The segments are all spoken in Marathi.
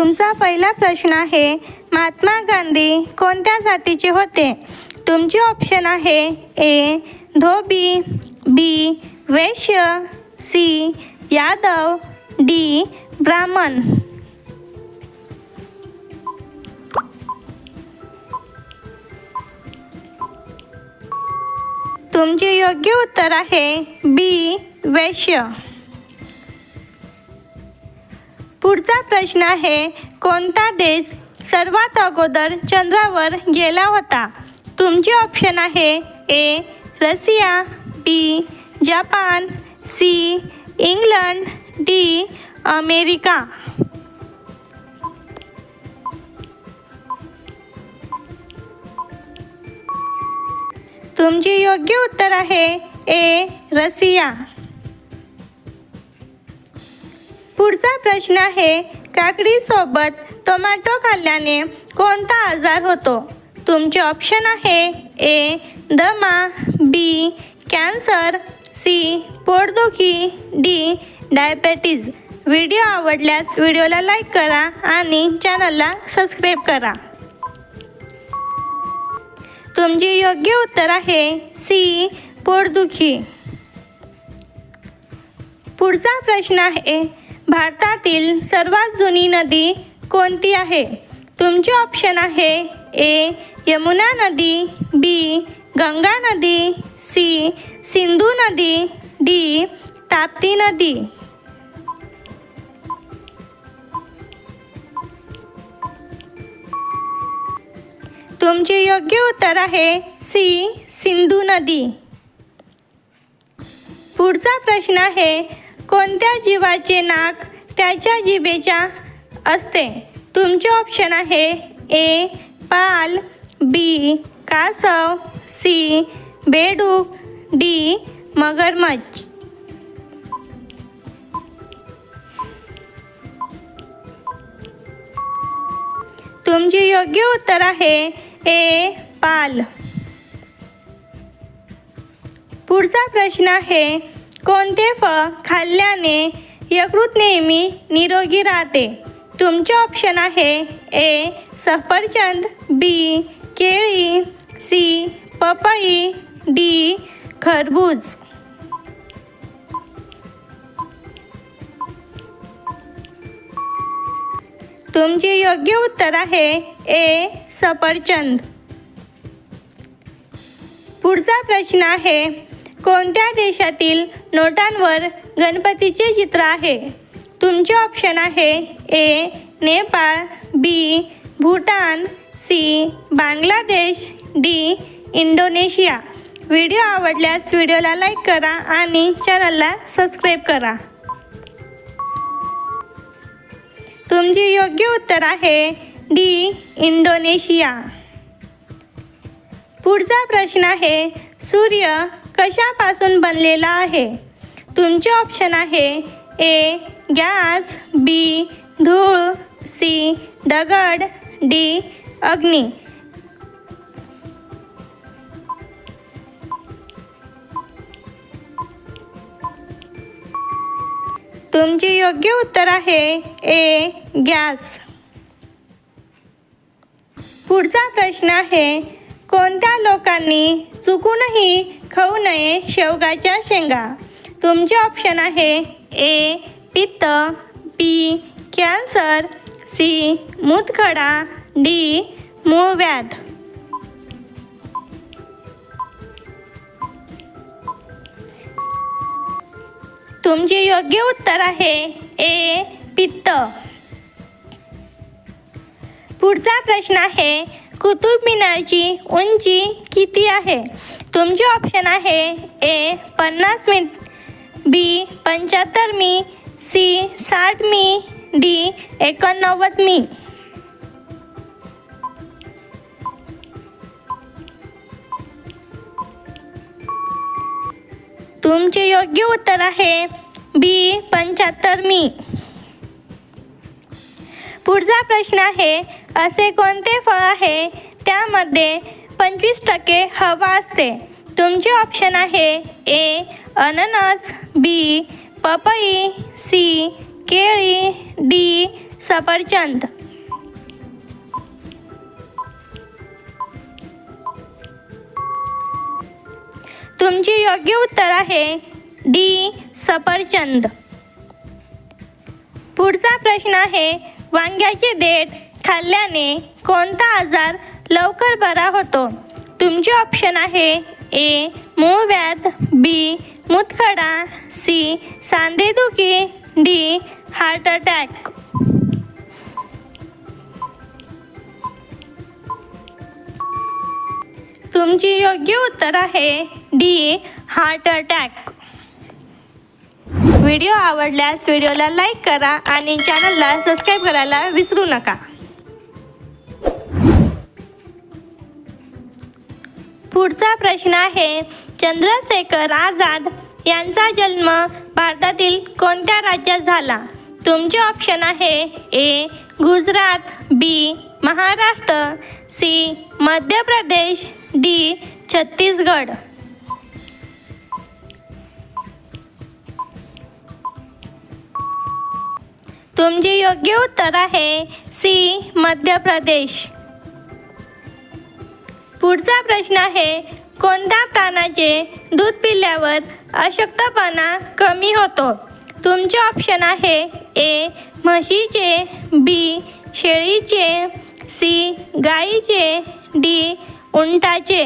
तुमचा पहिला प्रश्न आहे महात्मा गांधी कोणत्या जातीचे होते? तुमचे ऑप्शन आहे A Dhobi B Vaishya C Yadav D Brahman. तुमचे योग्य उत्तर आहे बी वैश्य. पुढचा प्रश्न आहे कोणता देश सर्वात अगोदर चंद्रावर गेला होता? तुमचे ऑप्शन आहे A Russia B Japan C England D America. तुमचे योग्य उत्तर आहे ए रसिया पुढचा प्रश्न आहे काकडीसोबत टोमॅटो खाल्ल्याने कोणता आजार होतो? तुमचे ऑप्शन आहे ए दमा बी कॅन्सर सी पोटदुखी डी डायबेटीज व्हिडिओ आवडल्यास व्हिडिओला लाईक करा आणि चॅनलला सबस्क्राईब करा. तुमचे योग्य उत्तर आहे सी पोटदुखी. पुढचा प्रश्न आहे भारतातील सर्वात जुनी नदी कोणती आहे? तुमचे ऑप्शन आहे ए यमुना नदी बी गंगा नदी सी सिंधू नदी डी ताप्ती नदी. तुमचे योग्य उत्तर आहे सी सिंधू नदी. पुढचा प्रश्न आहे कोणत्या जीवाचे नाक त्याच्या जिभेच्या असते? तुमचे ऑप्शन आहे ए पाल बी कासव सी बेडूक डी मगरमच्छ. तुमचे योग्य उत्तर आहे ए पाल. पुढचा प्रश्न आहे कोणते फळ खाल्ल्याने यकृत नेहमी निरोगी राहते? तुमचे ऑप्शन आहे ए सफरचंद बी केळी सी पपई डी खरबूज. तुमचे योग्य उत्तर आहे ए सफरचंद. पुढचा प्रश्न आहे कोणत्या देशातील नोटांवर गणपतीचे चित्र आहे? तुमचे ऑप्शन आहे A Nepal B Bhutan C Bangladesh D Indonesia. Video आवडल्यास व्हिडिओला लाईक करा आणि चॅनलला सबस्क्राईब करा. तुमचे योग्य उत्तर आहे डी इंडोनेशिया. पुढचा प्रश्न आहे सूर्य कशापासून बनलेला आहे? तुमचे ऑप्शन आहे ए गॅस बी धूळ सी दगड डी अग्नी. तुमचे योग्य उत्तर आहे ए गॅस. पुढचा प्रश्न आहे कोणत्या लोकांनी चुकूनही खाऊ नये शेवगाच्या शेंगा. तुमचे ऑप्शन आहे ए पित्त बी कॅन्सर सी मूतखडा डी मूळव्याध. तुमचे योग्य उत्तर आहे ए पित्त. पुढचा प्रश्न आहे कुतुब मिनारची उंची किती आहे? तुमचे ऑप्शन आहे ए पन्नास मी बी पंच्याहत्तर मी सी साठ मी डी एकोणनव्वद मी तुमचे योग्य उत्तर आहे बी पंच्याहत्तर मी पुढचा प्रश्न आहे असे कोणते फळ आहे त्यामध्ये पंचवीस टक्के हवा असते. तुमचे ऑप्शन आहे ए अननस बी पपई सी केळी डी सफरचंद. तुमचे योग्य उत्तर आहे डी सफरचंद. पुढचा प्रश्न आहे वांग्याचे देठ खाल्ल्याने कोणता आजार लवकर बरा होतो. तुमचे ऑप्शन आहे ए मूळव्याध बी मुतखडा सी सांधेदुखी डी हार्ट अटॅक तुमची योग्य उत्तर आहे डी हार्ट अटॅक व्हिडिओ आवडल्यास व्हिडिओला लाईक करा आणि चॅनलला सबस्क्राईब करायला विसरू नका. पुढचा प्रश्न आहे चंद्रशेखर आझाद यांचा जन्म भारतातील कोणत्या राज्यात झाला? तुमचे ऑप्शन आहे A Gujarat B Maharashtra C Madhya Pradesh D Chhattisgarh. तुमचे योग्य उत्तर आहे सी मध्य प्रदेश. पुढचा प्रश्न आहे कोणत्या प्राण्याचे दूध पिल्यावर अशक्तपणा कमी होतो? तुमचे ऑप्शन आहे ए म्हशीचे बी शेळीचे सी गाईचे डी उंटाचे.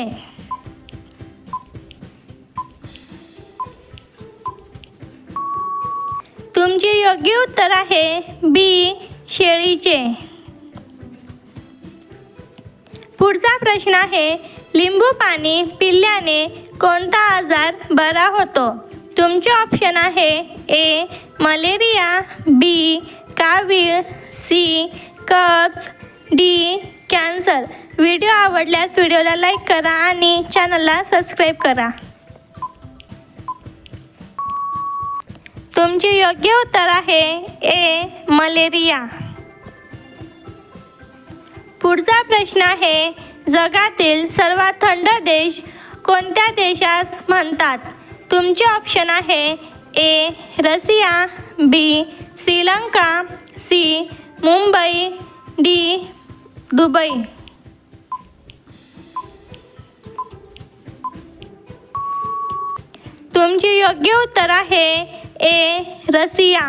तुमचे योग्य उत्तर आहे बी शेळीचे. पुढचा प्रश्न आहे लिंबू पाणी पिल्याने कोणता आजार बरा होतो? तुमचे ऑप्शन आहे ए मलेरिया बी कावीळ C cups D cancer video आवडल्यास व्हिडिओला लाईक करा आणि चॅनलला सबस्क्राईब करा. तुमचे योग्य उत्तर आहे ए मलेरिया पुढचा प्रश्न आहे जगातील सर्वात थंड देश कोणत्या देशास म्हणतात? तुमचे ऑप्शन आहे A Russia B Sri Lanka C Mumbai D Dubai. तुमचे योग्य उत्तर आहे ए रसिया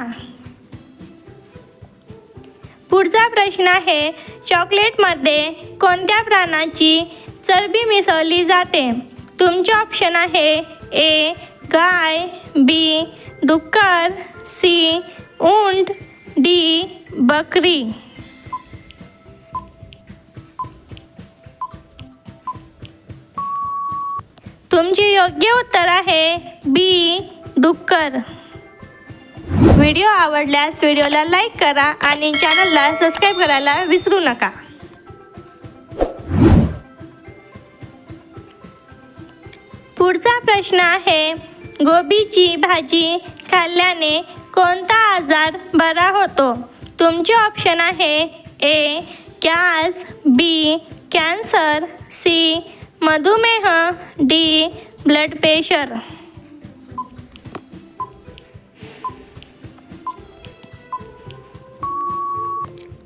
पुढचा प्रश्न आहे चॉकलेटमध्ये कोणत्या प्राण्याची चरबी मिसळली जाते? तुमचे ऑप्शन आहे ए गाय बी डुक्कर सी उंट डी बकरी. तुमचे योग्य उत्तर आहे बी डुक्कर. व्हिडिओ आवडल्यास व्हिडिओला लाईक करा आणि चॅनलला सबस्क्राईब करायला विसरू नका. पुढचा प्रश्न आहे गोबीची भाजी खाल्ल्याने कोणता आजार बरा होतो? तुमचे ऑप्शन आहे A gas B cancer C मधुमेह डी ब्लड प्रेशर.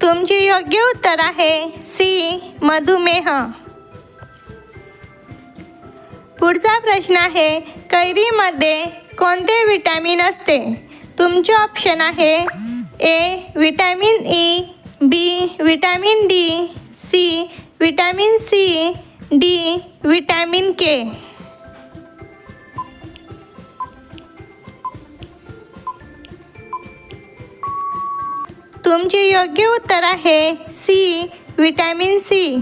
तुमचे योग्य उत्तर आहे. सी. मधुमेह. पुढचा प्रश्न आहे कैरीमध्ये कोणते विटॅमिन असते? तुमचे ऑप्शन आहे A vitamin E B vitamin D C vitamin C D vitamin K. तुमचे योग्य उत्तर आहे. सी विटॅमिन सी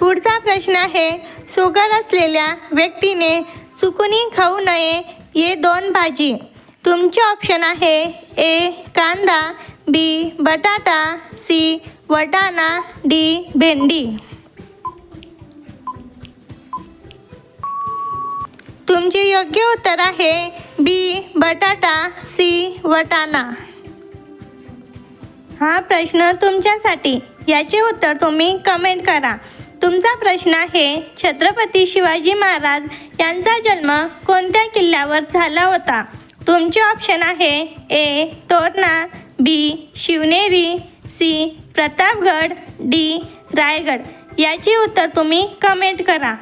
पुढचा प्रश्न आहे सुगर असलेल्या व्यक्तीने चुकूनही खाऊ नये ये दोन भाजी. तुमचे ऑप्शन आहे ए कांदा बी बटाटा सी वटाणा डी भेंडी. तुमचे योग्य उत्तर आहे बी बटाटा सी वटाणा. हा प्रश्न तुमच्यासाठी. याचे उत्तर तुम्ही कमेंट करा. तुमचा प्रश्न आहे छत्रपती शिवाजी महाराज यांचा जन्म कोणत्या किल्ल्यावर झाला होता? तुमचे ऑप्शन आहे A Torna B Shivneri C Pratapgad D Raigad. याचे उत्तर तुम्ही कमेंट करा.